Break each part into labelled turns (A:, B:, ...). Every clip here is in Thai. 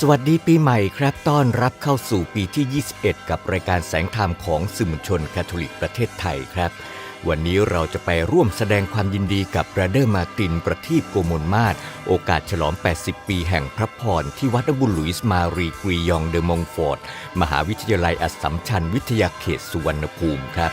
A: สวัสดีปีใหม่ครับ ต้อนรับเข้าสู่ปีที่ 21 กับรายการแสงธรรมของสื่อมวลชนคาทอลิกประเทศไทยครับ วันนี้เราจะไปร่วมแสดงความยินดีกับบราเดอร์มาตินประทีปโกมลมาศโอกาสฉลอง 80 ปีแห่งพระพร ที่วัดบุญหลุยส์มารีกรียองเดอมงฟอร์ด มหาวิทยาลัยอัสสัมชัญวิทยาเขตสุวรรณภูมิครับ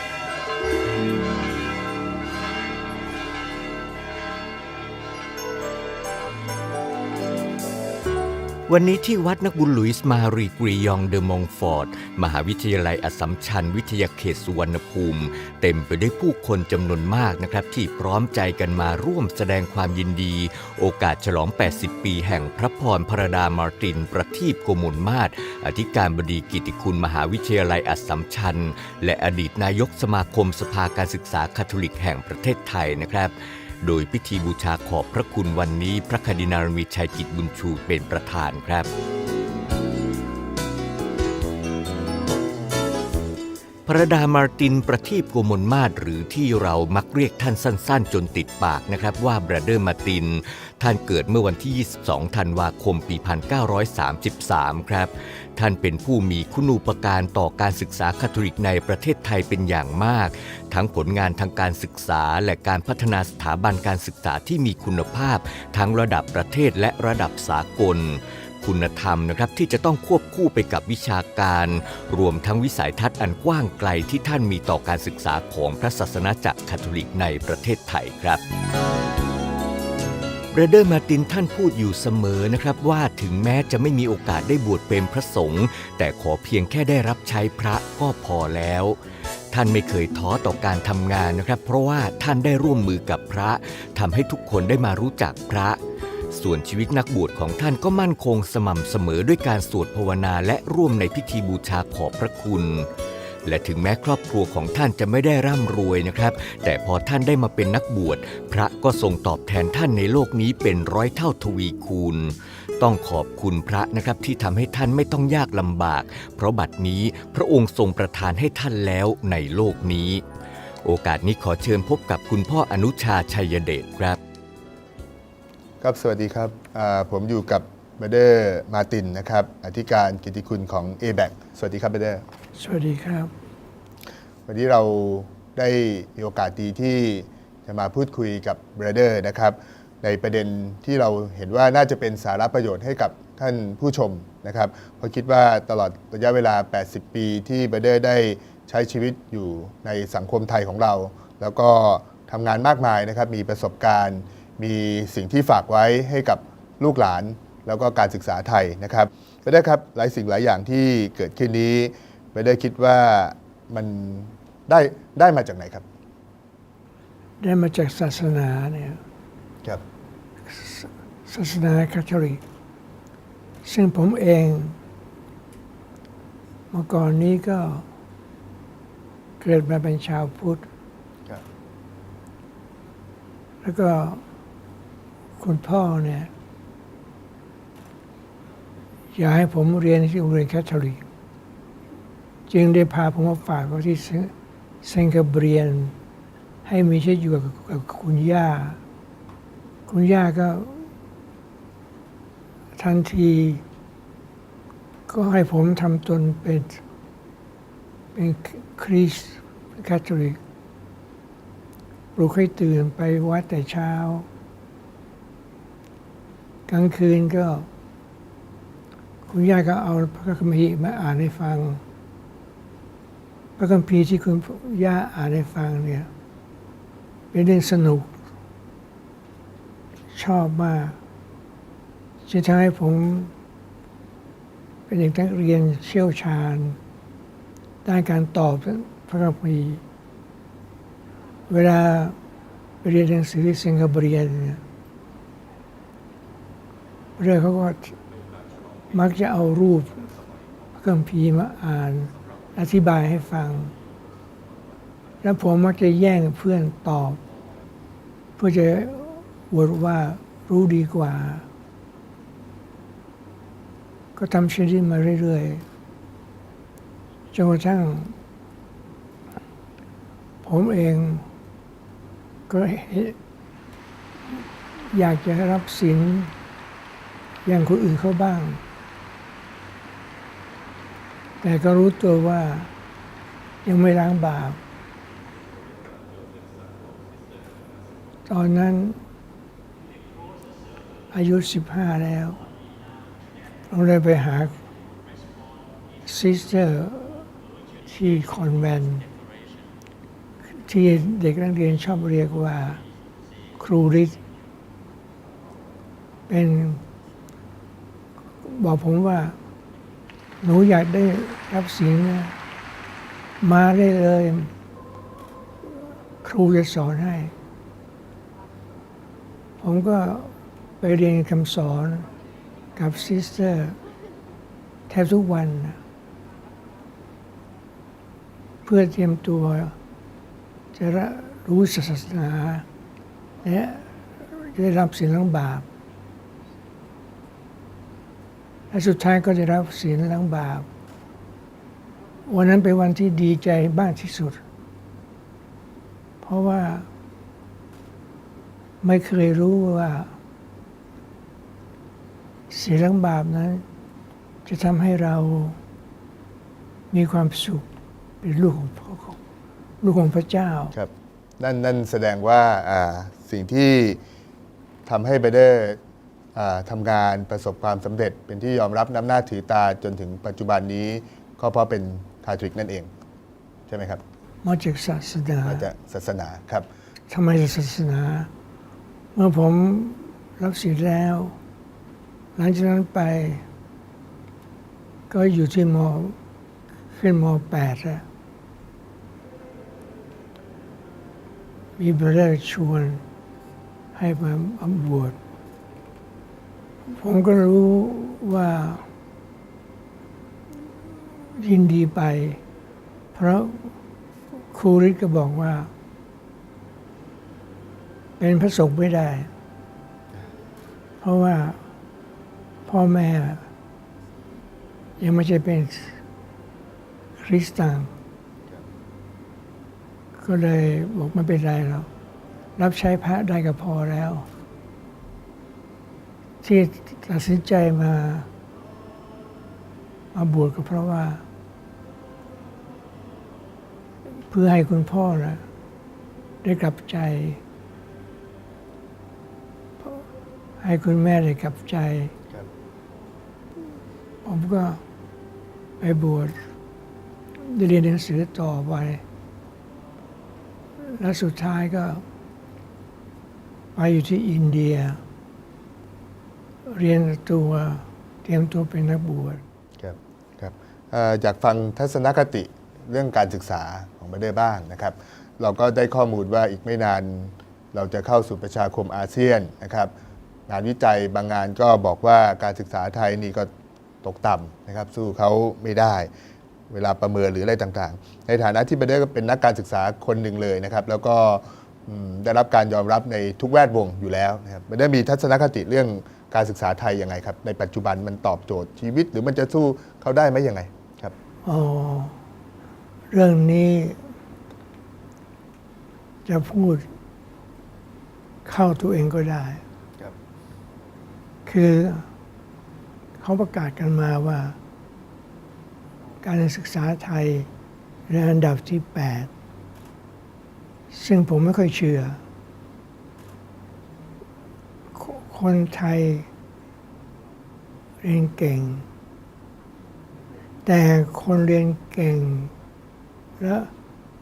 A: วันนี้ที่วัดนักบุญหลุยส์มารีกรียองเดอมงฟอร์ด มหาวิทยาลัยอสัมชัญวิทยาเขตสุวรรณภูมิ เต็มไปด้วยผู้คนจำนวนมากนะครับ ที่พร้อมใจกันมาร่วมแสดงความยินดี โอกาสฉลอง 80 ปีแห่งพระพรพระดามาร์ติน ประทีปโกมลมาศอธิการบดีกิติคุณมหาวิทยาลัยอสสัมชัญและอดีตนายกสมาคมสภาการศึกษาคาทอลิกแห่งประเทศไทยนะครับ โดยพิธีบูชาขอบพระคุณวันนี้พระคดินารมีชัยกิจบุญชูเป็นประธานครับ พระดามาร์ตินประทีปโกมลมาศหรือที่เรามักเรียกท่านสั้นๆ จนติดปากนะครับว่าบรเดอร์มาร์ติน ท่านเกิดเมื่อวันที่ 22 ธันวาคม ปี 1933 ครับ ท่านเป็นผู้มีคุณูปการต่อการศึกษาคาทอลิกในประเทศไทยเป็นอย่างมาก ทั้งผลงานทางการศึกษาและการพัฒนาสถาบันการศึกษาที่มีคุณภาพ ทั้งระดับประเทศและระดับสากล คุณธรรมนะครับที่จะต้องควบคู่ไปกับวิชาการ รวมทั้งวิสัยทัศน์อันกว้างไกลที่ท่านมีต่อการศึกษาของพระศาสนาจักรคาทอลิกในประเทศไทยครับเบรเดอร์มาตินท่านพูดอยู่เสมอนะครับว่าถึงแม้จะไม่มีโอกาสได้บวชเป็นพระสงฆ์แต่ขอเพียงแค่ได้รับใช้พระก็พอแล้วท่านไม่เคยท้อต่อการทำงานนะครับ เพราะว่าท่านได้ร่วมมือกับพระทำให้ทุกคนได้มารู้จักพระ ส่วนชีวิตนักบวชของท่านก็มั่นคงสม่ำเสมอด้วยการสวดภาวนาและร่วมในพิธีบูชาขอบพระคุณ และถึงแม้ครอบครัวของท่านจะไม่ได้ร่ำรวยนะครับ แต่พอท่านได้มาเป็นนักบวช พระก็ทรงตอบแทนท่านในโลกนี้เป็นร้อยเท่าทวีคูณ ต้องขอบคุณพระนะครับที่ทำให้ท่านไม่ต้องยากลำบาก เพราะบัดนี้พระองค์ทรงประทานให้ท่านแล้วในโลกนี้ โอกาสนี้ขอเชิญพบกับคุณพ่ออนุชาชัยเดชครับ
B: ครับสวัสดีครับอ่าผมอยู่กับเบเดอร์มาตินนะครับอธิการกิติคุณของ a b a c สวัสดีครับเบเดอร์
C: สวัสดีครับ
B: วันนี้เราได้มีโอกาสดีที่จะมาพูดคุยกับเบเดอร์นะครับในประเด็นที่เราเห็นว่าน่าจะเป็นสาระประโยชน์ให้กับท่านผู้ชมนะครับเพราะคิดว่าตลอดระยะเวลา 80 ปีที่เบเดอร์ได้ใช้ชีวิตอยู่ในสังคมไทยของเรา แล้วก็ทำงานมากมายนะครับมีประสบการณ์ มีสิ่งที่ฝากไว้ให้กับลูกหลาน แล้วก็การศึกษาไทยนะครับไปได้ครับหลายสิ่งหลายอย่างที่เกิดขึ้นนี้ไปได้คิดว่ามันได้ได้มาจากไหนครับ
C: ได้มาจากศาสนาเนี่ย
B: ครับ
C: ศาสนาคาทอลิกซึ่งผมเองเมื่อก่อนนี้ก็เกิดมาเป็นชาวพุทธ
B: ครับ
C: แล้วก็ คุณพ่อเนี่ย อยากให้ผมเรียนที่โรงเรียนคาทอลิกจึงได้พาผมมาฝากไว้ที่เซเซนกเบรียน ให้มีชีวิตอยู่กับคุณย่า คุณย่าก็ ทันที ก็ให้ผมทำตนเป็นเป็นคริสต์คาทอลิกปลุกให้ตื่นไปวัดแต่เช้า กลางคืนก็ คุณย่าก็เอาพระคัมภีร์มาอ่านให้ฟัง พระคัมภีร์ที่คุณย่าอ่านให้ฟังเนี่ย เป็นเรื่องสนุก ชอบมากจะทำให้ผม เป็นเด็กนักเรียนเชี่ยวชาญ ด้านการตอบพระคัมภีร์เวลาเรียนหนังสือที่สิงคโปร์เนี่ย เรื่องเขาก็มักจะเอารูปพระคัมภีมาอ่านอธิบายให้ฟัง แล้วผมมักจะแย่งเพื่อนตอบ เพื่อจะอวดว่ารู้ดีกว่า ก็ทำเช่นนี้มาเรื่อยๆจนกระทั่ง ผมเองก็อยากจะรับศีล อย่างคนอื่นเขาบ้าง แต่ก็รู้ตัวว่ายังไม่ล้างบาป ตอนนั้นอายุ15แล้วเราเลยไปหาซิสเตอร์ที่คอนแวนที่เด็กนักเรียนชอบเรียกว่าครูริกเป็น บอกผมว่า หนูอยากได้รับศีลนะมาได้เลย ครูจะสอนให้ ผมก็ไปเรียนคำสอนกับซิสเตอร์แทบทุกวัน เพื่อเตรียมตัวจะรู้ศาสนา และได้รับศีลล้างบาป และสุดท้ายก็จะรับศีลล้างบาป วันนั้นเป็นวันที่ดีใจมากที่สุด เพราะว่า ไม่เคยรู้ว่าศีลล้างบาปนั้น จะทำให้เรามีความสุขเป็นลูกของพ่อของลูกของพระเจ้า
B: ครับนั่นนั่นแสดงว่าสิ่งที่ทำให้เบเดอร์อ่า ทำงานประสบความสำเร็จ เป็นที่ยอมรับน้ำหน้าถือตาจนถึงปัจจุบันนี้ก็เพราะเป็นคาทริกนั่นเอง ใช่ไหมครับ
C: มาจากศาสนา
B: มาจากศาสนาครับ
C: ทำไมศาสนา เมื่อผมรับศีลแล้ว หลังจากนั้นไป ก็อยู่ที่มขึ้นมแปดแล้วมีบริษัทชวนให้มามาบวช ผมก็รู้ว่า ยินดีไป เพราะครูฤทธิ์ก็บอกว่า เป็นพระสงฆ์ไม่ได้ เพราะว่าพ่อแม่ ยังไม่ใช่เป็นคริสตานก็เลยบอกไม่เป็นไรหรอกรับใช้พระได้ก็พอแล้ว ที่ตัดสินใจมามาบวชก็เพราะว่า เพื่อให้คุณพ่อนะได้กลับใจ ให้คุณแม่ได้กลับใจ
B: ครับ
C: ผมก็ไปบวชได้เรียนหนังสือต่อไป แล้วสุดท้ายก็ ไปอยู่ที่อินเดีย เรียนตัวเตรียมตัวเป็นนักบวช
B: ครับครับออยากฟังทัศนคติเรื่องการศึกษาของเบเดอร์บ้างนะครับ เราก็ได้ข้อมูลว่าอีกไม่นาน เราจะเข้าสู่ประชาคมอาเซียนนะครับ งานวิจัยบางงานก็บอกว่าการศึกษาไทยนี่ก็ตกต่ำนะครับ สู้เขาไม่ได้เวลาประเมินหรืออะไรต่างๆ ในฐานะที่เบเดอร์ก็เป็นนักการศึกษาคนหนึ่งเลยนะครับ แล้วก็ได้รับการยอมรับในทุกแวดวงอยู่แล้วนะครับเบเดอร์มีทัศนคติเรื่อง การศึกษาไทยยังไงครับ ในปัจจุบันมันตอบโจทย์ชีวิต หรือมันจะสู้เขาได้ไหมยังไงครับ
C: อ๋อเรื่องนี้ จะพูดเข้าตัวเองก็ได้
B: ครับ
C: คือเขาประกาศกันมาว่า การศึกษาไทยในอันดับที่ 8 ซึ่งผมไม่ค่อยเชื่อ คนไทยเรียนเก่ง แต่คนเรียนเก่ง และ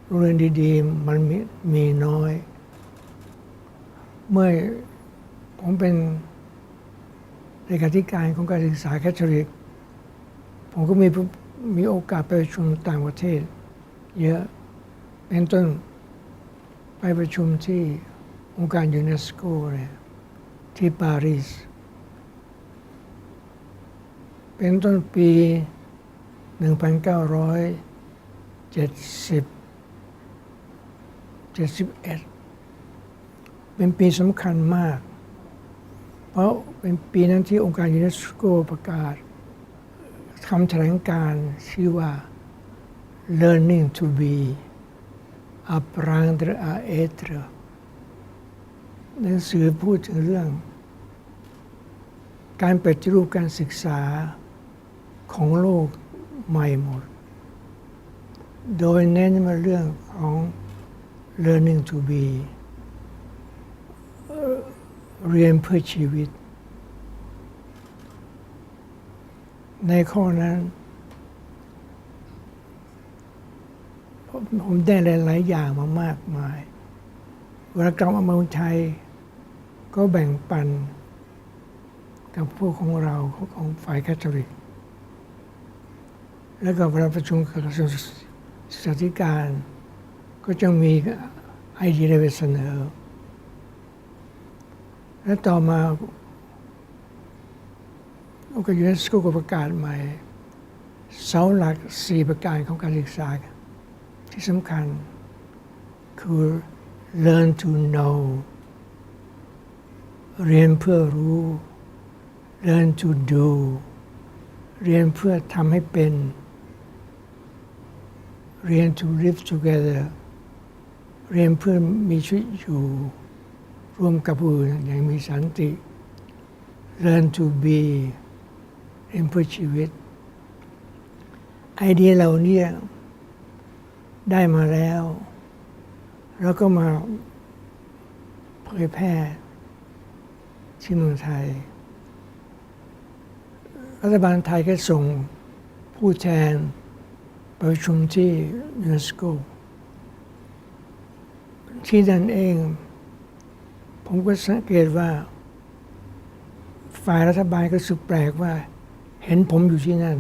C: โรงเรียนดีๆ มันมีมีน้อย เมื่อผมเป็นเลขาธิการของการศึกษาแคทอลิก ผมก็มีมีโอกาสไปประชุมต่างประเทศ เยอะเป็นต้นไปประชุมที่องค์การยูเนสโกเนี่ย ที่ปารีส เป็นต้นปี 1970 71 เป็นปีสำคัญมาก เพราะเป็นปีนั้นที่องค์การยูเนสโกประกาศคำแถลงการชื่อว่า learning to be apprendre à être หนังสือพูดถึงเรื่อง การปฏิรูปการศึกษาของโลกใหม่หมด โดยเน้นมาเรื่องของ learning to be เรียนเพื่อชีวิต ในข้อนั้น ผมผมได้หลาย ๆ อย่างมามากมาย เวลากลับมาเมืองไทย ก็แบ่งปันกับพวกของเราของฝ่ายแคทอลิก แล้วก็เวลาประชุมกับกระทรวงศึกษาธิการ ก็จะมีไอเดียไปเสนอ และต่อมาองค์การยูเนสโกก็ประกาศใหม่เสาหลักสี่ประการของการศึกษา ที่สำคัญคือ learn to know เรียนเพื่อรู้ learn to do เรียนเพื่อทำให้เป็น เรียน to live together เรียนเพื่อมีชีวิตอยู่ร่วมกับผู้อื่นอย่างมีสันติ learn to be เรียนเพื่อชีวิต ไอเดียเหล่านี้ได้มาแล้ว แล้วก็มาเผยแพร่ ที่เมืองไทย รัฐบาลไทยก็ส่งผู้แทนปประชุมที่ยูเนสโกที่นั่นเอง ผมก็สังเกตว่า ฝ่ายรัฐบาลก็สุดแปลกว่า เห็นผมอยู่ที่นั่น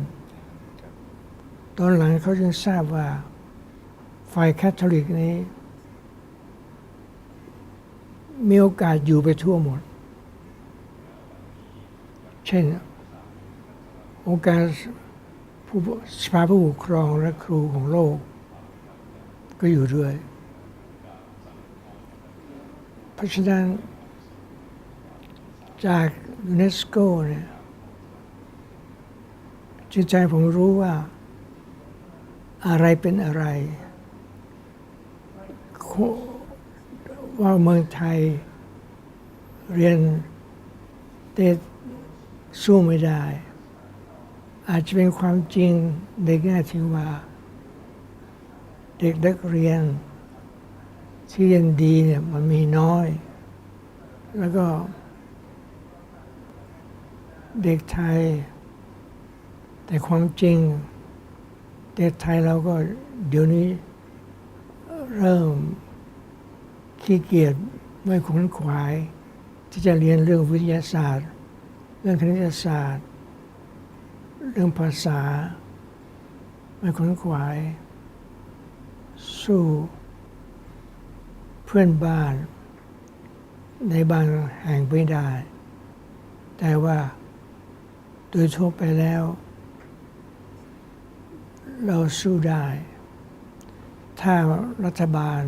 C: ตอนหลังเขาจึงทราบว่า ฝ่ายแคทอลิกนี้ มีโอกาสอยู่ไปทั่วหมด เช่น องค์การผู้สภาผู้ปกครองและครูของโลก ก็อยู่ด้วย เพราะฉะนั้นจากยูเนสโกเนี่ยจิตใจผมรู้ว่าอะไรเป็นอะไร ว่าเมืองไทยเรียนเต สู้ไม่ได้ อาจจะเป็นความจริงในแง่ที่ว่า เด็กนักเรียน ที่เรียนดีเนี่ยมันมีน้อย แล้วก็ เด็กไทย แต่ความจริง เด็กไทยเราก็เดี๋ยวนี้เริ่มขี้เกียจไม่ขวนขวาย ที่จะเรียนเรื่องวิทยาศาสตร์ เรื่องคณิตศาสตร์ เรื่องภาษาไม่ขนขวาย สู้ เพื่อนบ้าน ในบางแห่งไม่ได้ แต่ว่าโดยทั่วไปแล้ว เราสู้ได้ ถ้ารัฐบาล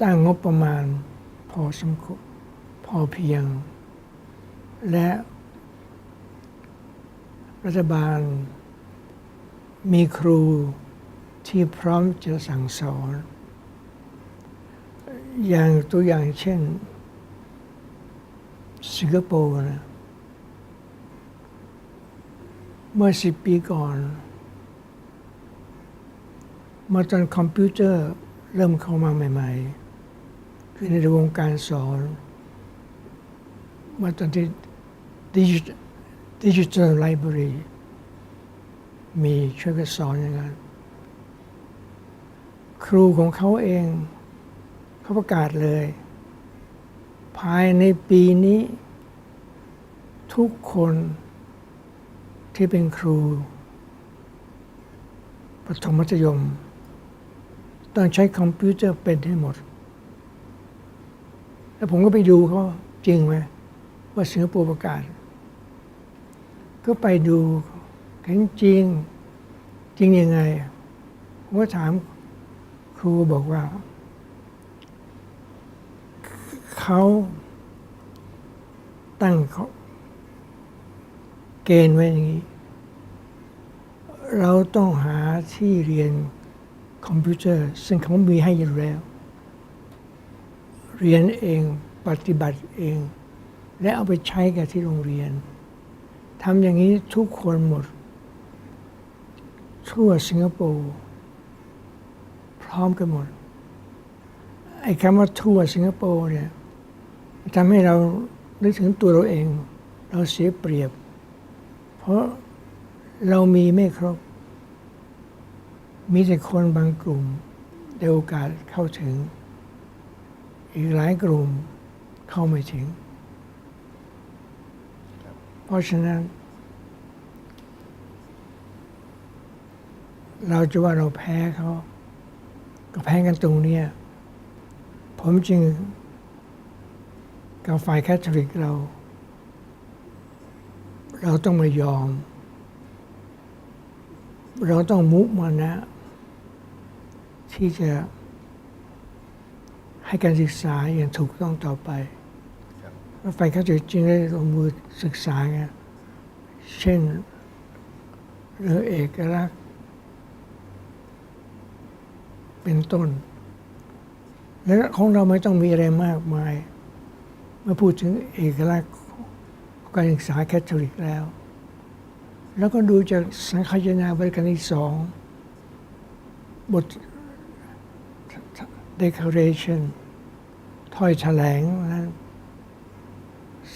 C: ตั้งงบประมาณ พอสมควรพอเพียง และ รัฐบาล มีครูที่พร้อมจะสั่งสอน อย่างตัวอย่างเช่น สิงคโปร์นะเมื่อสิบปีก่อนเมื่อตอนคอมพิวเตอร์เริ่มเข้ามาใหม่ ๆ คือในวงการสอนมื่อตอนที่ ดิจิทัลไลบรารีมีช่วยกันสอนอย่างนั้นครูของเขาเองเขาประกาศเลย ภายในปีนี้ ทุกคนที่เป็นครูประถมมัธยม ต้องใช้คอมพิวเตอร์เป็นให้หมด แล้วผมก็ไปดูเขาจริงไหมว่าสิงคโปร์ประกาศ ก็ไปดูเห็นจริง จริงยังไงผมก็ถามครูบอกว่า เขาตั้งเขาเกณฑ์ไว้อย่างนี้ เราต้องหาที่เรียนคอมพิวเตอร์ ซึ่งเขามีให้อยู่แล้ว เรียนเองปฏิบัติเอง และเอาไปใช้กับที่โรงเรียน ทำอย่างนี้ทุกคนหมด ทั่วสิงคโปร์พร้อมกันหมด ไอ้คำว่าทั่วสิงคโปร์เนี่ยทำให้เรานึกถึงตัวเราเอง เราเสียเปรียบ เพราะเรามีไม่ครบ มีแต่คนบางกลุ่มได้โอกาสเข้าถึง อีกหลายกลุ่มเข้าไม่ถึง ราะฉะนั้น เราจะว่าเราแพ้เขาก็แพ้กันตรงเนี้ยผมจึงกับฝ่ายแคทอลิกเรา เราต้องม่ยอม เราต้องมุมานะ ที่จะให้การศึกษาอย่างถูกต้องต่อไป แล้วฝ่ายแคทอลิกจึงได้ลงมือศึกษาไงเช่นเรื่องเอกลักษณ์ เป็นต้น และของเราไม่ต้องมีอะไรมากมาย เมื่อพูดถึงเอกลักษณ์การศึกษาแคทอลิกแล้ว แล้วก็ดูจากสังคายนาบริการที่สอง บท declaration ถ้อยแถลงนั้น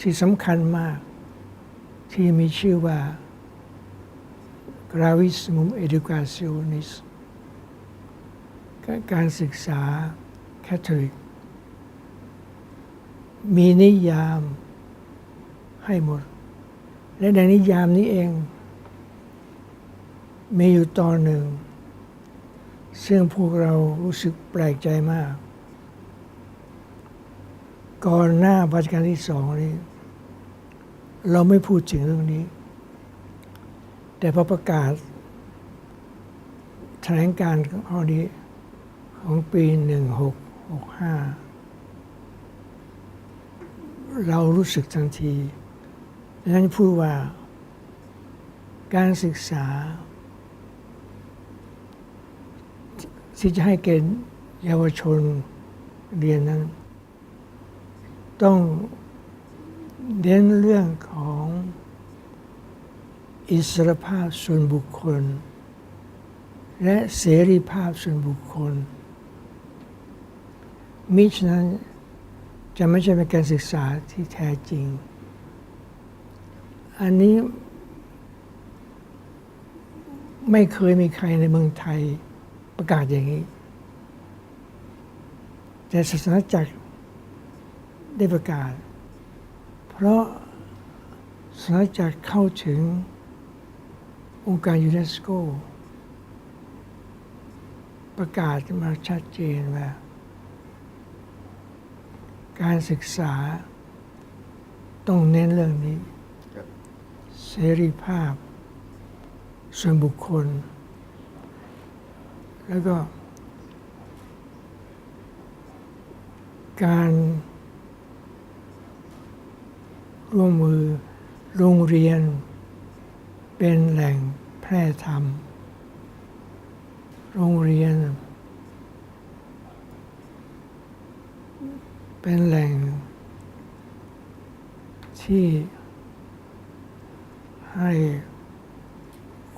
C: ที่สำคัญมาก ที่มีชื่อว่า gravissimum educationis การศึกษาแคทอลิก มีนิยามให้หมด และในนิยามนี้เอง มีอยู่ตอนหนึ่ง ซึ่งพวกเรารู้สึกแปลกใจมาก ก่อนหน้ารัชกาลที่สองนี้ เราไม่พูดถึงเรื่องนี้ แต่พอประกาศแถลงการข้อนี้ของปี 1665 เรารู้สึกทันทีดังนั้นพูดว่า การศึกษา ที่จะให้เกณฑ์เยาวชนเรียนนั้น ต้องเน้นเรื่องของอิสรภาพส่วนบุคคล และเสรีภาพส่วนบุคคล มิฉะนั้นจะไม่ใช่เป็นการศึกษาที่แท้จริง อันนี้ไม่เคยมีใครในเมืองไทยประกาศอย่างนี้ แต่ศาสนาจักร ได้ประกาศ เพราะศาสนาจักรเข้าถึงองค์การยูเนสโก ประกาศมาชัดเจนว่า การศึกษาต้องเน้นเรื่องนี้ เสรีภาพ ส่วนบุคคล แล้วก็ การ ร่วมมือ โรงเรียน เป็นแหล่งแพร่ธรรม โรงเรียน เป็นแหล่ง ที่ให้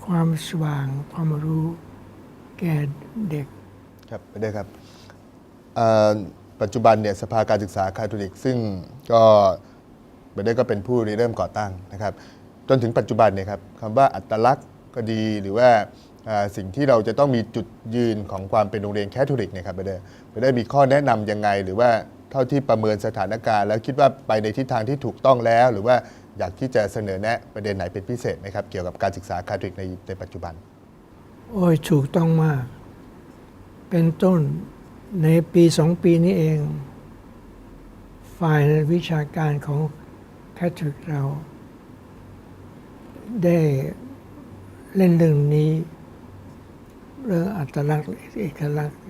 C: ความสว่างความรู้แก่เด็ก
B: ครับไปได้ครับ ปัจจุบันเนี่ยสภาการศึกษาคาทอลิก ซึ่งก็ ไปได้ก็เป็นผู้ริเริ่มก่อตั้งนะครับ จนถึงปัจจุบันเนี่ยครับคำว่าอัตลักษณ์ก็ดีหรือว่าสิ่งที่เราจะต้องมีจุดยืนของความเป็นโรงเรียนแคทอลิกเนี่ยครับไปได้ไปได้มีข้อแนะนำยังไง หรือว่าเท่าที่ประเมินสถานการณ์ แล้วคิดว่าไปในทิศทางที่ถูกต้องแล้ว หรือว่าอยากที่จะเสนอแนะประเด็นไหนเป็นพิเศษไหมครับเกี่ยวกับการศึกษาคาทอลิกในในปัจจุบัน
C: โอ้ยถูกต้องมาก เป็นต้นในปีสองปีนี้เอง ฝ่ายวิชาการของ แคทริกเรา ได้เล่นเรื่องนี้เรื่องอัตลักษณ์เอกลักษณ์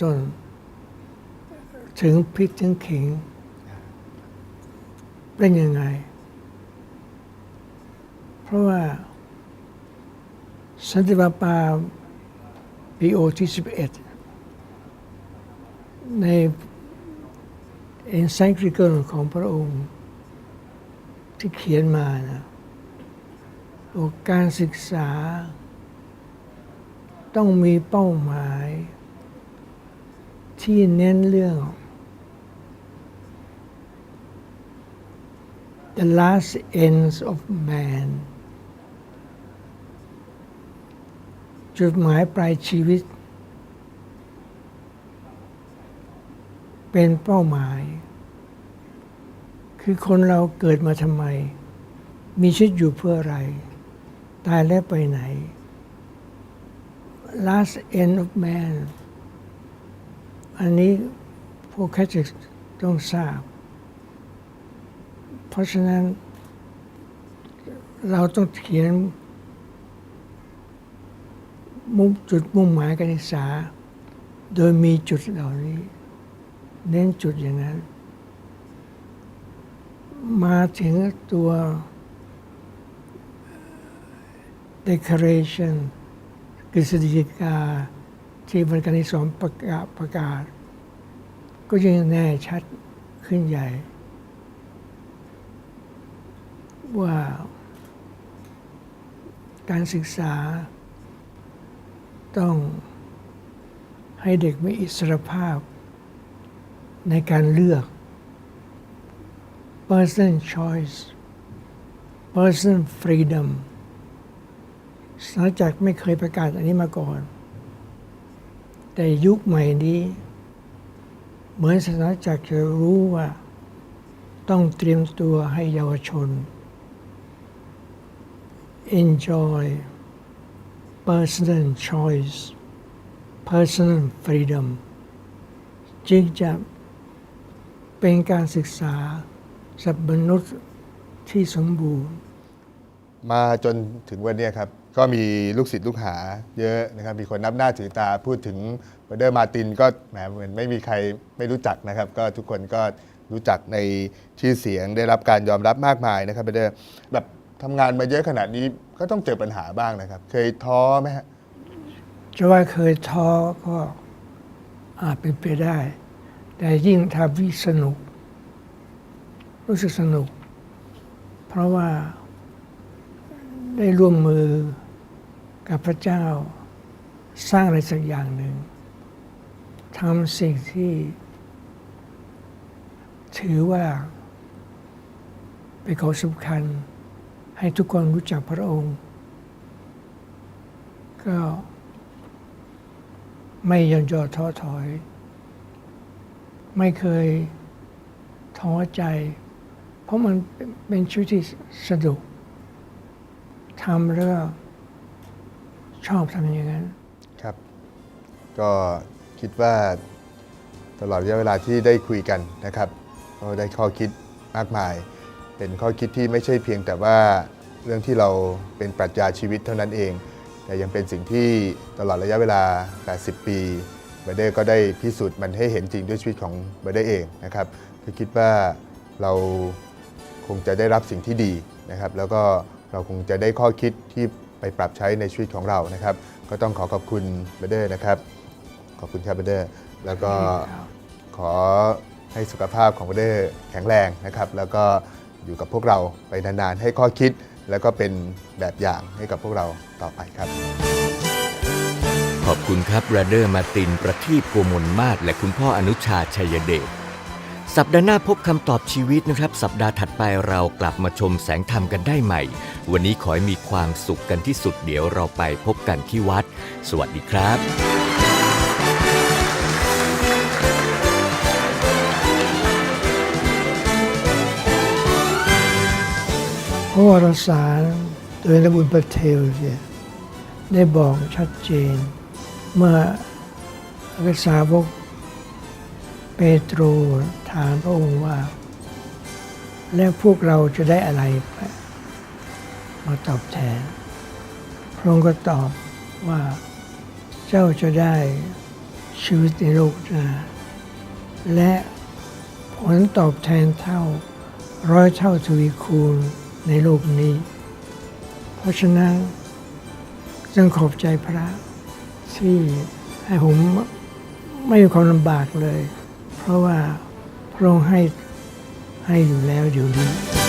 C: จนถึงพริกถึงขิงเป็นยังไง เพราะว่าสันติบาปาปีโอที่11ใน encyclical ของพระองค์ ที่เขียนมานะบอกการศึกษา ต้องมีเป้าหมาย ที่เน้นเรื่อง the last ends of man จุดหมายปลายชีวิต เป็นเป้าหมาย คือคนเราเกิดมาทำไม มีชีวิตอยู่เพื่ออะไร ตายแล้วไปไหน last end of man อันนี้พวกแคทริกต้องทราบ เพราะฉะนั้นเราต้องเขียนมุ่งจุดมุ่งหมายการศึกษา โดยมีจุดเหล่านี้ เน้นจุดอย่างนั้น มาถึงตัว declaration กฤษฎีกาที่บริการที่สองประกาศประกาศ ก็ยิ่งแน่ชัดขึ้นใหญ่ ว่าการศึกษา ต้องให้เด็กมีอิสรภาพในการเลือก person choice person freedom สาจักไม่เคยประกาศอันนี้มาก่อน แต่ยุคใหม่นี้ เหมือนศาสนาจักรจะรู้ว่า ต้องเตรียมตัวให้เยาวชน enjoy personal choice personal freedom จึงจะเป็นการศึกษา สำหรับมนุษย์ที่สมบูรณ์
B: มาจนถึงวันเนี้ยครับ ก็มีลูกศิษย์ลูกหาเยอะนะครับ มีคนนับหน้าถือตาพูดถึงเบอร์เดอร์มาร์ตินก็แหมเหมือนไม่มีใครไม่รู้จักนะครับ ก็ทุกคนก็รู้จักในชื่อเสียงได้รับการยอมรับมากมายนะครับเบอร์เดอร์แบบทำงานมาเยอะขนาดนี้ก็ต้องเจอปัญหาบ้างนะครับ เคยท้อไหมฮะ
C: จะว่าเคยท้อก็อาจเป็นไปได้ แต่ยิ่งทำวิสนุก รู้สึกสนุก เพราะว่าได้ร่วมมือกับพระเจ้าสร้างอะไรสักอย่างหนึ่งทำสิ่งที่ ถือว่าเป็นของสำคัญ ให้ทุกคนรู้จักพระองค์ ก็ไม่ยอนยอท้อถอย ไม่เคยท้อใจ ราะมันเป็นเป็นชีวิตที่สนุกทำแล้วก็ชอบทำอย่างนั้น
B: ครับ ก็คิดว่าตลอดระยะเวลาที่ได้คุยกันนะครับก็ได้ข้อคิดมากมาย เป็นข้อคิดที่ไม่ใช่เพียงแต่ว่าเรื่องที่เราเป็นปรัชญาชีวิตเท่านั้นเอง แต่ยังเป็นสิ่งที่ตลอดระยะเวลา 80 ปีเบเดอร์ก็ได้พิสูจน์มันให้เห็นจริงด้วยชีวิตของเบเดอร์เองนะครับก็คิดว่าเรา คงจะได้รับสิ่งที่ดีนะครับ แล้วก็เราคงจะได้ข้อคิดที่ไปปรับใช้ในชีวิตของเรานะครับ ก็ต้องขอขอบคุณเบเดอร์นะครับ ขอบคุณครับเบเดอร์แล้วก็ขอให้สุขภาพของเบเดอร์แข็งแรงนะครับ แล้วก็อยู่กับพวกเราไปนานๆให้ข้อคิดแล้วก็เป็นแบบอย่างให้กับพวกเราต่อไปครับ
A: ขอบคุณครับบรเดอร์มาตินประทีปโกมลมาศและคุณพ่ออนุชาชัยเดช สัปดาห์หน้าพบคำตอบชีวิตนะครับ สัปดาห์ถัดไปเรากลับมาชมแสงธรรมกันได้ใหม่ วันนี้ขอให้มีความสุขกันที่สุดเดี๋ยวเราไปพบกันที่วัด สวัสดีครับพ
C: ระวรสารโดยระบุญประเทลเนี่ยได้บอกชัดเจน เมื่อภาษาวก เปโตรถามพระองค์ว่า แล้วพวกเราจะได้อะไรมาตอบแทน พระองค์ก็ตอบว่าเจ้าจะได้ชีวิตในโลกนาและผลตอบแทนเท่าร้อยเท่าทวีคูณในโลกนี้ เพราะฉะนั้นจึงขอบใจพระที่ให้ผมไม่มีความลำบากเลย เพราะว่าพระองค์ให้ให้อยู่แล้วอยู่นี้